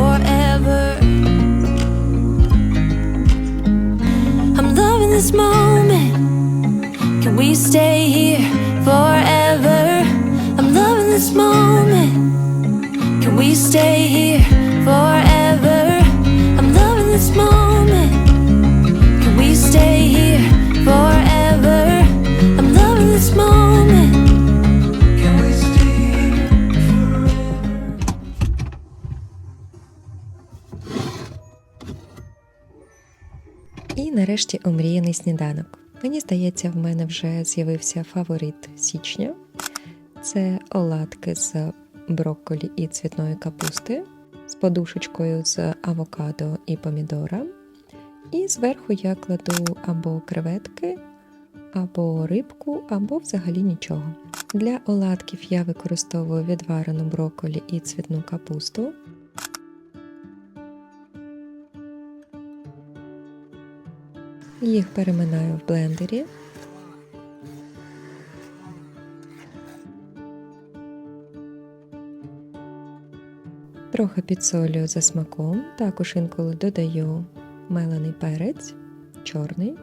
Forever. I'm loving this moment. Can we stay here forever? I'm loving this moment. Can we stay here І нарешті омріяний сніданок. Мені здається, в мене вже з'явився фаворит січня. Це оладки з брокколі і цвітної капусти, з подушечкою з авокадо і помідора. І зверху я кладу або креветки, або рибку, або взагалі нічого. Для оладків я використовую відварену брокколі і цвітну капусту. Їх переминаю в блендері. Трохи підсолюю за смаком, також інколи додаю мелений перець, чорний.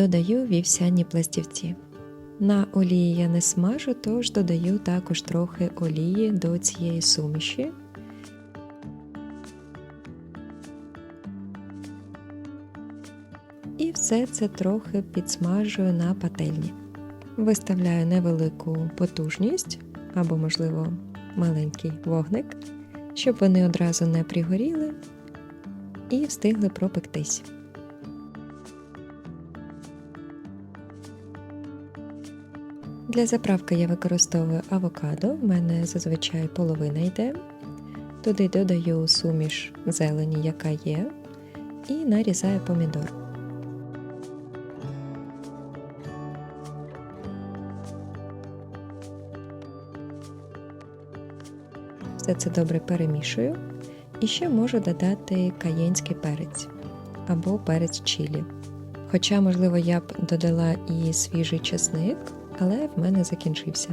Додаю вівсяні пластівці. На олії я не смажу, тож додаю також трохи олії до цієї суміші. І все це трохи підсмажую на пательні. Виставляю невелику потужність або, можливо, маленький вогник, щоб вони одразу не пригоріли і встигли пропектись. Для заправки я використовую авокадо, в мене зазвичай половина йде. Туди додаю суміш зелені, яка є, і нарізаю помідор. Все це добре перемішую. І ще можу додати каєнський перець або перець чилі. Хоча, можливо, я б додала і свіжий чесник, але в мене закінчився.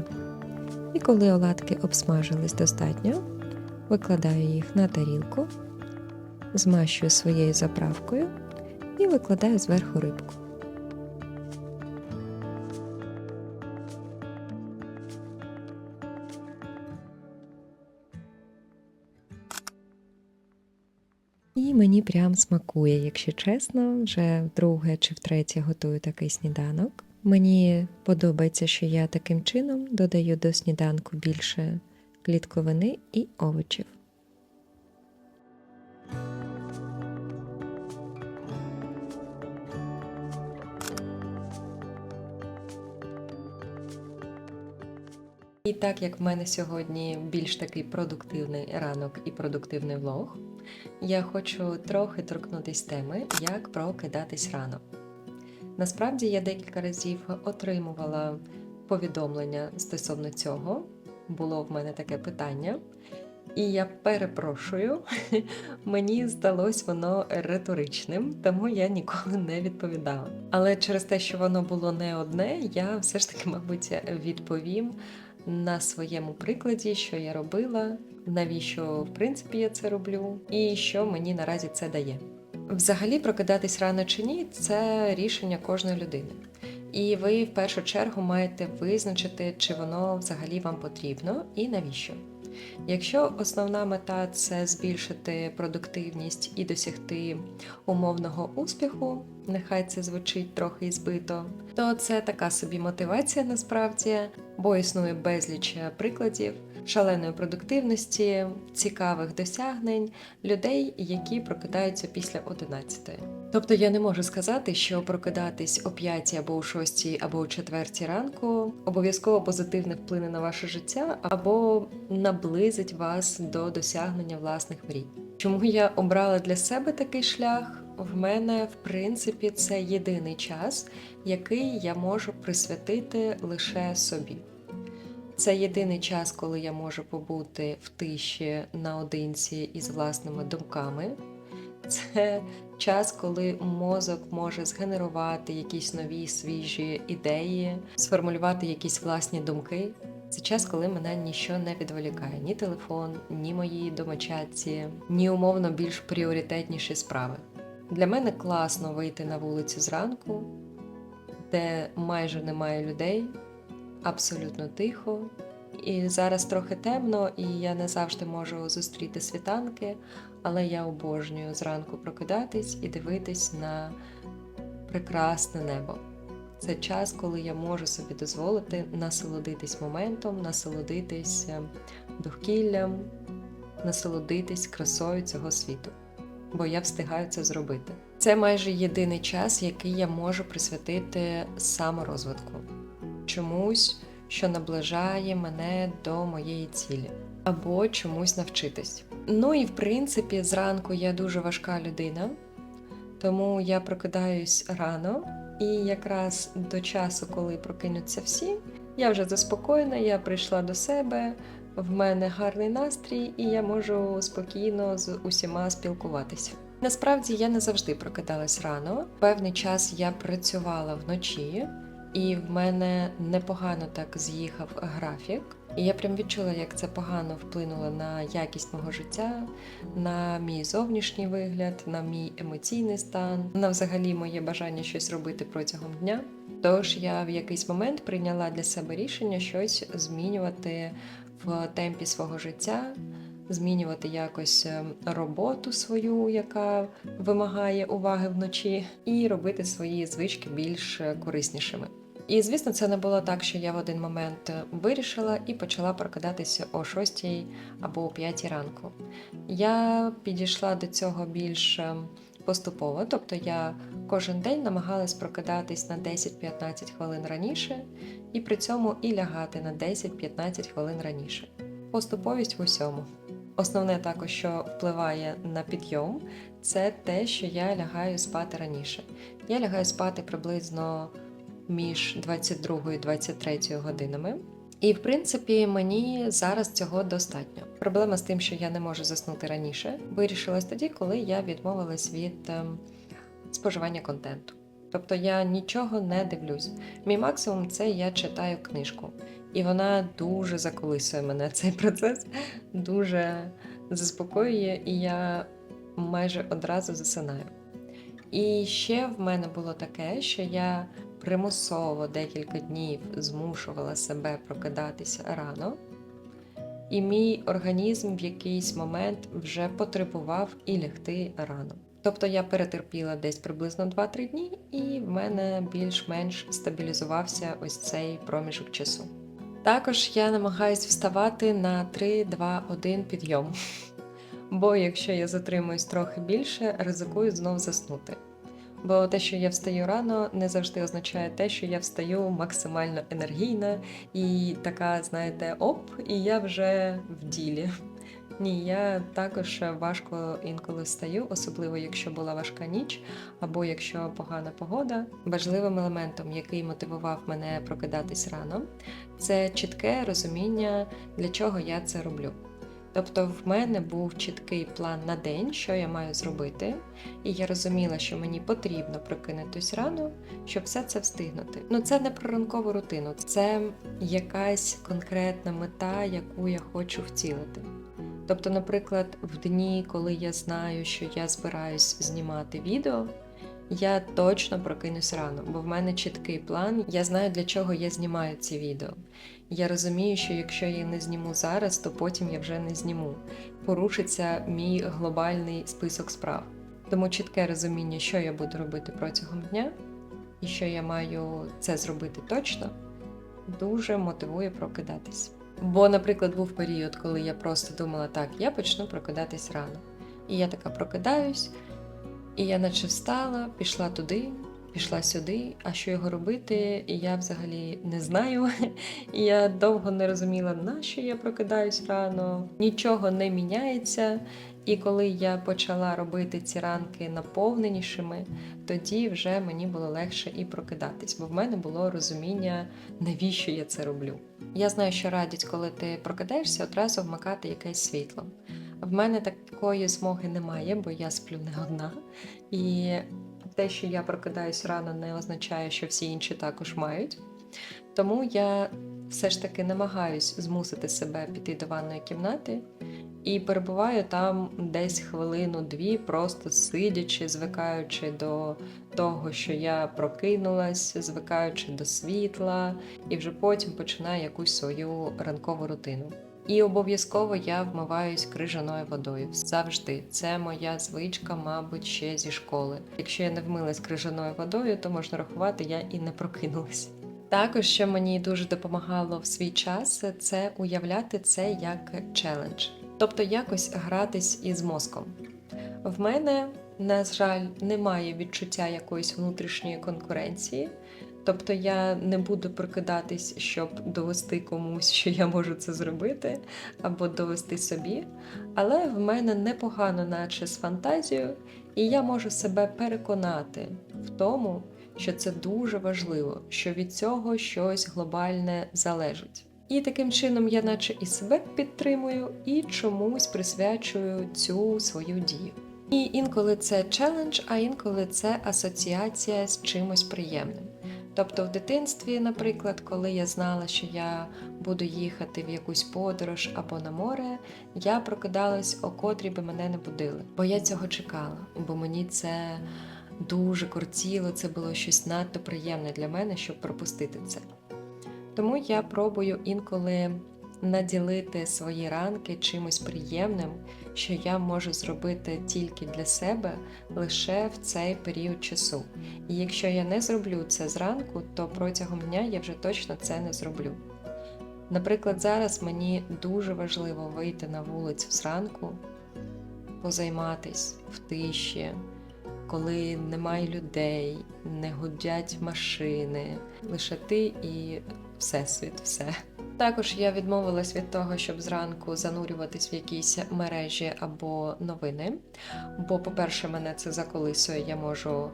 І коли оладки обсмажились достатньо, викладаю їх на тарілку, змащую своєю заправкою і викладаю зверху рибку. І мені прям смакує, якщо чесно, вже вдруге чи втретє готую такий сніданок. Мені подобається, що я таким чином додаю до сніданку більше клітковини і овочів. І так як в мене сьогодні більш такий продуктивний ранок і продуктивний влог, я хочу трохи торкнутися теми, як прокидатись рано. Насправді я декілька разів отримувала повідомлення стосовно цього. Було в мене таке питання. І я перепрошую, мені здалось воно риторичним, тому я ніколи не відповідала. Але через те, що воно було не одне, я все ж таки, мабуть, відповім на своєму прикладі, що я робила, навіщо в принципі я це роблю, і що мені наразі це дає. Взагалі, прокидатись рано чи ні, це рішення кожної людини. І ви в першу чергу маєте визначити, чи воно взагалі вам потрібно і навіщо. Якщо основна мета це збільшити продуктивність і досягти умовного успіху, нехай це звучить трохи збито, то це така собі мотивація насправді, бо існує безліч прикладів шаленої продуктивності, цікавих досягнень людей, які прокидаються після 11. Тобто я не можу сказати, що прокидатись о 5 або о 6 або о 4 ранку обов'язково позитивно вплине на ваше життя або наблизить вас до досягнення власних мрій. Чому я обрала для себе такий шлях? В мене, в принципі, це єдиний час, який я можу присвятити лише собі. Це єдиний час, коли я можу побути в тиші наодинці із власними думками. Це час, коли мозок може згенерувати якісь нові свіжі ідеї, сформулювати якісь власні думки. Це час, коли мене ніщо не відволікає: ні телефон, ні мої домочадці, ні умовно більш пріоритетніші справи. Для мене класно вийти на вулицю зранку, де майже немає людей, абсолютно тихо. І зараз трохи темно, і я не завжди можу зустріти світанки, але я обожнюю зранку прокидатись і дивитись на прекрасне небо. Це час, коли я можу собі дозволити насолодитись моментом, насолодитись довкіллям, насолодитись красою цього світу, бо я встигаю це зробити. Це майже єдиний час, який я можу присвятити саморозвитку, чомусь, що наближає мене до моєї цілі, або чомусь навчитись. Ну і в принципі, зранку я дуже важка людина, тому я прокидаюсь рано. І якраз до часу, коли прокинуться всі, я вже заспокоєна, я прийшла до себе, в мене гарний настрій, і я можу спокійно з усіма спілкуватися. Насправді я не завжди прокидалась рано. Певний час я працювала вночі, і в мене непогано так з'їхав графік. І я прям відчула, як це погано вплинуло на якість мого життя, на мій зовнішній вигляд, на мій емоційний стан, на взагалі моє бажання щось робити протягом дня. Тож я в якийсь момент прийняла для себе рішення щось змінювати в темпі свого життя, змінювати якось роботу свою, яка вимагає уваги вночі, і робити свої звички більш кориснішими. І звісно, це не було так, що я в один момент вирішила і почала прокидатися о 6 або о 5 ранку. Я підійшла до цього більш поступово, тобто я кожен день намагалась прокидатись на 10-15 хвилин раніше, і при цьому і лягати на 10-15 хвилин раніше. Поступовість в усьому. Основне також, що впливає на підйом, це те, що я лягаю спати раніше. Я лягаю спати приблизно між 22 і 23 годинами. І, в принципі, мені зараз цього достатньо. Проблема з тим, що я не можу заснути раніше, вирішилась тоді, коли я відмовилась від ем, споживання контенту. Тобто я нічого не дивлюсь. Мій максимум це я читаю книжку, і вона дуже заколисує мене. Цей процес дуже заспокоює, і я майже одразу засинаю. І ще в мене було таке, що я примусово декілька днів змушувала себе прокидатися рано. і мій організм в якийсь момент вже потребував і лягти рано. Тобто я перетерпіла десь приблизно 2-3 дні, і в мене більш-менш стабілізувався ось цей проміжок часу. Також я намагаюсь вставати на 3-2-1 підйом. Бо якщо я затримуюсь трохи більше, ризикую знов заснути. Бо те, що я встаю рано, не завжди означає те, що я встаю максимально енергійна і така, знаєте, оп, і я вже в ділі. Ні, я також важко інколи встаю, особливо якщо була важка ніч, або якщо погана погода. Важливим елементом, який мотивував мене прокидатись рано, це чітке розуміння, для чого я це роблю. Тобто в мене був чіткий план на день, що я маю зробити, і я розуміла, що мені потрібно прокинутись рано, щоб все це встигнути. Ну це не про ранкову рутину, це якась конкретна мета, яку я хочу вцілити. Тобто, наприклад, в дні, коли я знаю, що я збираюсь знімати відео, я точно прокинусь рано, бо в мене чіткий план. Я знаю, для чого я знімаю ці відео. Я розумію, що якщо я не зніму зараз, то потім я вже не зніму. Порушиться мій глобальний список справ. Тому чітке розуміння, що я буду робити протягом дня, і що я маю це зробити точно, дуже мотивує прокидатись. Бо, наприклад, був період, коли я просто думала, так, я почну прокидатись рано. І я така прокидаюсь, і я наче встала, пішла туди, пішла сюди. А що його робити, я взагалі не знаю. Я довго не розуміла, на що я прокидаюсь рано, нічого не міняється. І коли я почала робити ці ранки наповненішими, тоді вже мені було легше і прокидатись, бо в мене було розуміння, навіщо я це роблю. Я знаю, що радять, коли ти прокидаєшся, одразу вмикати якесь світло. В мене такої змоги немає, бо я сплю не одна. І те, що я прокидаюсь рано, не означає, що всі інші також мають. Тому я все ж таки намагаюсь змусити себе піти до ванної кімнати і перебуваю там десь хвилину-дві, просто сидячи, звикаючи до того, що я прокинулась, звикаючи до світла, і вже потім починаю якусь свою ранкову рутину. І обов'язково я вмиваюсь крижаною водою. Завжди це моя звичка, мабуть, ще зі школи. Якщо я не вмилась крижаною водою, то можна рахувати, я і не прокинулась. Також, що мені дуже допомагало в свій час, це уявляти це як челендж, тобто якось гратись із мозком. В мене, на жаль, немає відчуття якоїсь внутрішньої конкуренції. Тобто я не буду прокидатись, щоб довести комусь, що я можу це зробити, або довести собі. Але в мене непогано, наче з фантазією, і я можу себе переконати в тому, що це дуже важливо, що від цього щось глобальне залежить. І таким чином я, наче і себе підтримую, і чомусь присвячую цю свою дію. І інколи це челендж, а інколи це асоціація з чимось приємним. Тобто в дитинстві, наприклад, коли я знала, що я буду їхати в якусь подорож або на море, я прокидалась, о котрій би мене не будили. Бо я цього чекала, бо мені це дуже кортіло, це було щось надто приємне для мене, щоб пропустити це. Тому я пробую інколи наділити свої ранки чимось приємним, що я можу зробити тільки для себе лише в цей період часу. І якщо я не зроблю це зранку, то протягом дня я вже точно це не зроблю. Наприклад, зараз мені дуже важливо вийти на вулицю зранку, позайматись в тиші, коли немає людей, не гудять машини, лише ти і всесвіт, все. Також я відмовилась від того, щоб зранку занурюватись в якісь мережі або новини. Бо, по-перше, мене це заколисує, я можу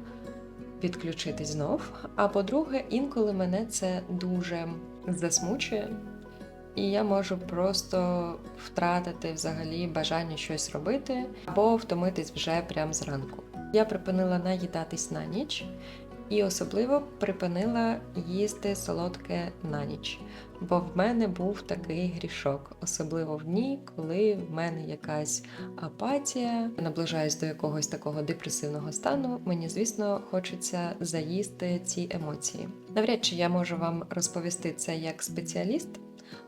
підключитись знов. А по-друге, інколи мене це дуже засмучує, і я можу просто втратити взагалі бажання щось робити або втомитись вже прямо зранку. Я припинила наїдатись на ніч. І особливо припинила їсти солодке на ніч, бо в мене був такий грішок, особливо в дні, коли в мене якась апатія, наближаюсь до якогось такого депресивного стану. Мені, звісно, хочеться заїсти ці емоції. Навряд чи я можу вам розповісти це як спеціаліст,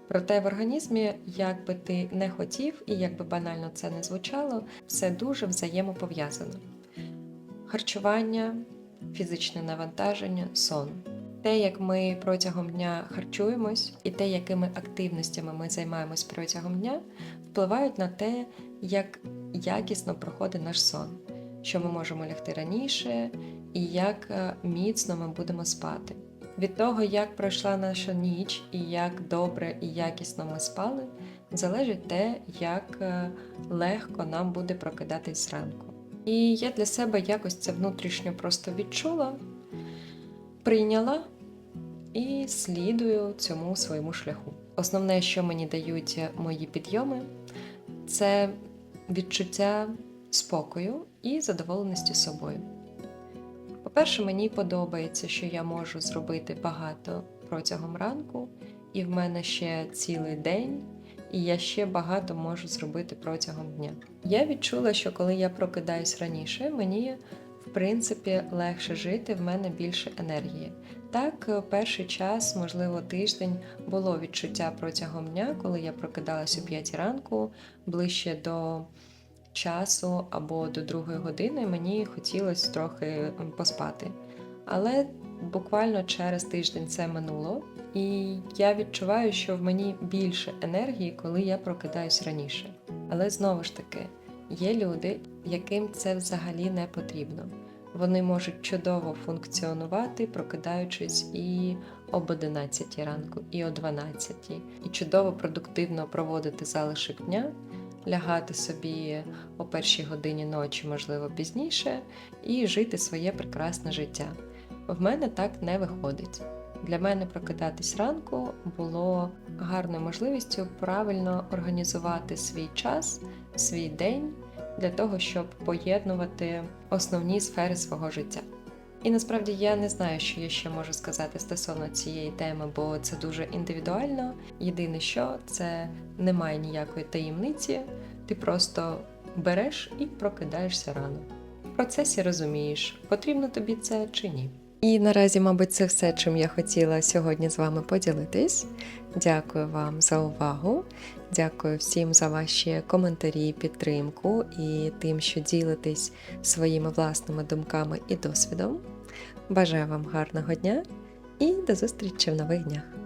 Проте в організмі, як би ти не хотів і як би банально це не звучало, все дуже взаємопов'язано. Харчування, фізичне навантаження, сон. Те, як ми протягом дня харчуємось, і те, якими активностями ми займаємось протягом дня, впливають на те, як якісно проходить наш сон, що ми можемо лягти раніше і як е, міцно ми будемо спати. Від того, як пройшла наша ніч і як добре і якісно ми спали, залежить те, як е, легко нам буде прокидатись зранку. І я для себе якось це внутрішньо просто відчула, прийняла і слідую цьому своєму шляху. Основне, що мені дають мої підйоми, це відчуття спокою і задоволеності собою. По-перше, мені подобається, що я можу зробити багато протягом ранку, і в мене ще цілий день, і я ще багато можу зробити протягом дня. Я відчула, що коли я прокидаюсь раніше, мені в принципі легше жити, в мене більше енергії. Так, е, перший час, можливо, тиждень було відчуття протягом дня, коли я прокидалась о 5 ранку, ближче до часу або до другої години мені хотілося трохи поспати. Але буквально через тиждень це минуло, і я відчуваю, що в мені більше енергії, коли я прокидаюсь раніше. Але знову ж таки, є люди, яким це взагалі не потрібно. Вони можуть чудово функціонувати, прокидаючись і об 11 ранку, і о 12, і чудово продуктивно проводити залишок дня, лягати собі о першій годині ночі, можливо, пізніше, і жити своє прекрасне життя. В мене так не виходить. Для мене прокидатись ранку було гарною можливістю правильно організувати свій час, свій день для того, щоб поєднувати основні сфери свого життя. І насправді я не знаю, що я ще можу сказати стосовно цієї теми, бо це дуже індивідуально. Єдине, що це немає ніякої таємниці, ти просто береш і прокидаєшся рано. В процесі розумієш, потрібно тобі це чи ні. І наразі, мабуть, це все, чим я хотіла сьогодні з вами поділитись. Дякую вам за увагу. Дякую всім за ваші коментарі, підтримку і тим, що ділитесь своїми власними думками і досвідом. Бажаю вам гарного дня і до зустрічі в нових днях!